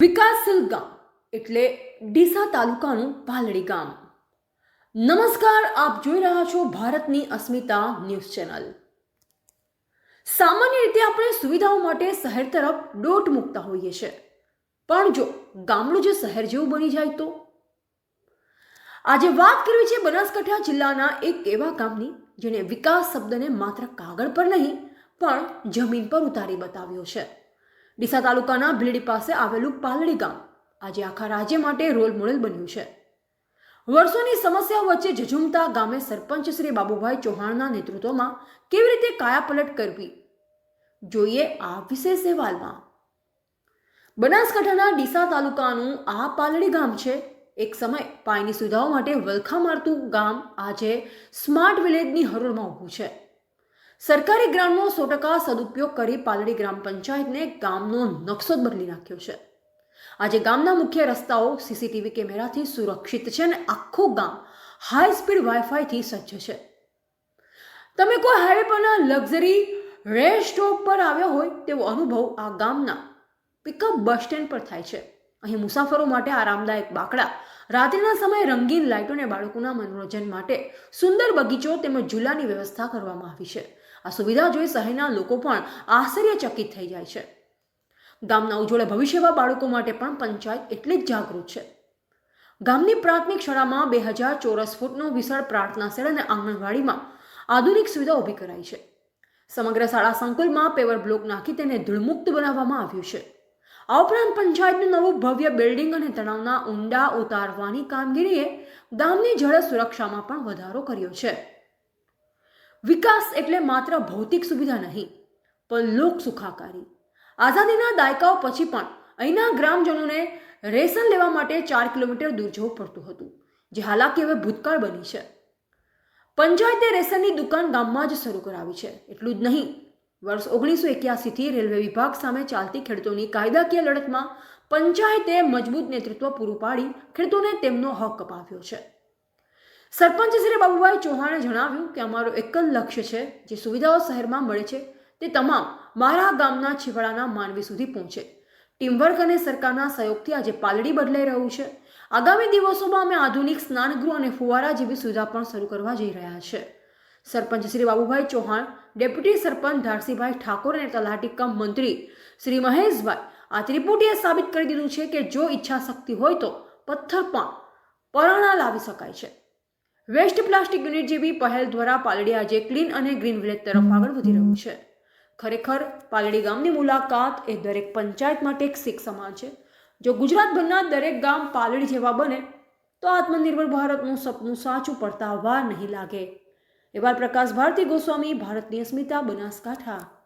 વિકાસશીલ ગામ એટલે ડીસા તાલુકાનું પાલડી ગામ. નમસ્કાર, આપ જોઈ રહ્યા છો ભારતની અસ્મિતા ન્યૂઝ ચેનલ. સામાન્ય રીતે આપણે સુવિધાઓ માટે શહેર તરફ દોટ મૂકતા હોઈએ છીએ. પણ જો ગામડું જે શહેર જેવું બની જાય તો? આજે વાત કરવી છે બનાસકાંઠા જિલ્લાના એક એવા ગામની જેણે વિકાસ શબ્દને માત્ર કાગળ પર નહીં, પણ જમીન પર ઉતારી બતાવ્યો છે. ડીસા તાલુકાના ભીલડી પાસે આવેલું પાલડી ગામ આજે આખા રાજ્ય માટે રોલ મોડેલ બન્યું છે. વર્ષોની સમસ્યાઓ વચ્ચે ઝઝુમતા ગામે સરપંચ શ્રી બાબુભાઈ ચૌહાણના નેતૃત્વમાં કેવી રીતે કાયાપલટ કરવી? જોઈએ આ વિશેષ અહેવાલમાં. બનાસકાંઠાના ડીસા તાલુકાનું આ પાલડી ગામ છે. એક સમય પાણીની સુવિધાઓ માટે વલખા મારતું ગામ આજે સ્માર્ટ વિલેજની હરોળમાં ઊભું છે. સરકારી ગ્રામનો સો ટકા સદુપયોગ કરી પાલડી ગ્રામ પંચાયતને ગામનો નકશો બદલી નાખ્યો છે. આજે ગામના મુખ્ય રસ્તાઓ સીસીટીવી કેમેરાથી સુરક્ષિત છે અને આખું ગામ હાઈ સ્પીડ વાઈફાઈથી સજ્જ છે. તમે કોઈ હાઈવે પરના લક્ઝરી રેસ્ટ સ્ટોપ પર આવ્યો હોય તેવો અનુભવ આ ગામના પિકઅપ બસ સ્ટેન્ડ પર થાય છે. અહીં મુસાફરો માટે આરામદાયક બાકડા. રાત્રિના સમયે રંગીન લાઇટો અને બાળકોના મનોરંજન માટે સુંદર બગીચો તેમજ ઝૂલાની વ્યવસ્થા કરવામાં આવી છે. આ સુવિધા જોઈ શહેરના લોકો પણ આશ્ચર્યચકિત થઈ જાય છે. ગામના ઉજ્જવળ ભવિષ્યવા બાળકો માટે પણ પંચાયત એટલી જ જાગૃત છે. ગામની પ્રાથમિક શાળામાં બે હજાર ચોરસ ફૂટનો વિશાળ પ્રાર્થના સેલ અને આંગણવાડીમાં આધુનિક સુવિધા ઊભી કરાઈ છે. સમગ્ર શાળા સંકુલમાં પેવર બ્લોક નાખી તેને ધૂળમુક્ત બનાવવામાં આવ્યું છે. આ ઉપરાંત પંચાયતનું નવું ભવ્ય બિલ્ડિંગ અને તળાવના ઊંડા ઉતારવાની કામગીરીએ ગામની જળ સુરક્ષામાં પણ વધારો કર્યો છે. વિકાસ એટલે માત્ર ભૌતિક સુવિધા નહીં, પણ લોક સુખાકારી. આઝાદીના દાયકાઓ પછી પણ અહીંના ગ્રામજનોને રેશન લેવા માટે ચાર કિલોમીટર દૂર જવું પડતું હતું, જે હાલાકી હવે ભૂતકાળ બની છે. પંચાયતે રેશનની દુકાન ગામમાં જ શરૂ કરાવી છે, એટલું જ નહીં વર્ષ ઓગણીસો એક્યાસીથી રેલવે વિભાગ સામે ચાલતી ખેડૂતોની કાયદાકીય લડતમાં પંચાયતે મજબૂત નેતૃત્વ પૂરું પાડી ખેડૂતોને તેમનો હક અપાવ્યો છે. સરપંચ શ્રી બાબુભાઈ ચૌહાણે જણાવ્યું કે અમારો એક જ લક્ષ્ય છે, જે સુવિધાઓ શહેરમાં મળે છે, તે તમામ મારા ગામના છેવાડાના માનવી સુધી પહોંચે. ટીમવર્ક અને સરકારના સહયોગથી આજે પાલડી બદલાઈ રહ્યું છે. આગામી દિવસોમાં અમે આધુનિક સ્નાનગૃહ અને ફુવારા જેવી સુવિધા પણ શરૂ કરવા જઈ રહ્યા છે. સરપંચ શ્રી બાબુભાઈ ચૌહાણ, ડેપ્યુટી સરપંચ ધારસીભાઈ ઠાકોર અને તલાટી કમ મંત્રી શ્રી મહેશભાઈ આ ત્રિપુટીએ સાબિત કરી દીધું છે કે જો ઈચ્છા શક્તિ હોય તો પથ્થર પણ પરણા લાવી શકાય છે. વેસ્ટ પ્લાસ્ટિક યુનિટ જેવી પહેલ દ્વારા પાલડી આજે ક્લીન અને ગ્રીન વિલેજ તરફ આગળ વધી રહ્યું છે. ખરેખર પાલડી ગામની મુલાકાત એ દરેક પંચાયત માટે એક શીખ સમાન છે. જો ગુજરાતભરના દરેક ગામ પાલડી જેવા બને, તો આત્મનિર્ભર ભારતનું સપનું સાચું પડતા વાર નહીં લાગે. એવા પ્રકાશ ભારતી ગોસ્વામી ભારતની અસ્મિતા બનાસકાંઠા.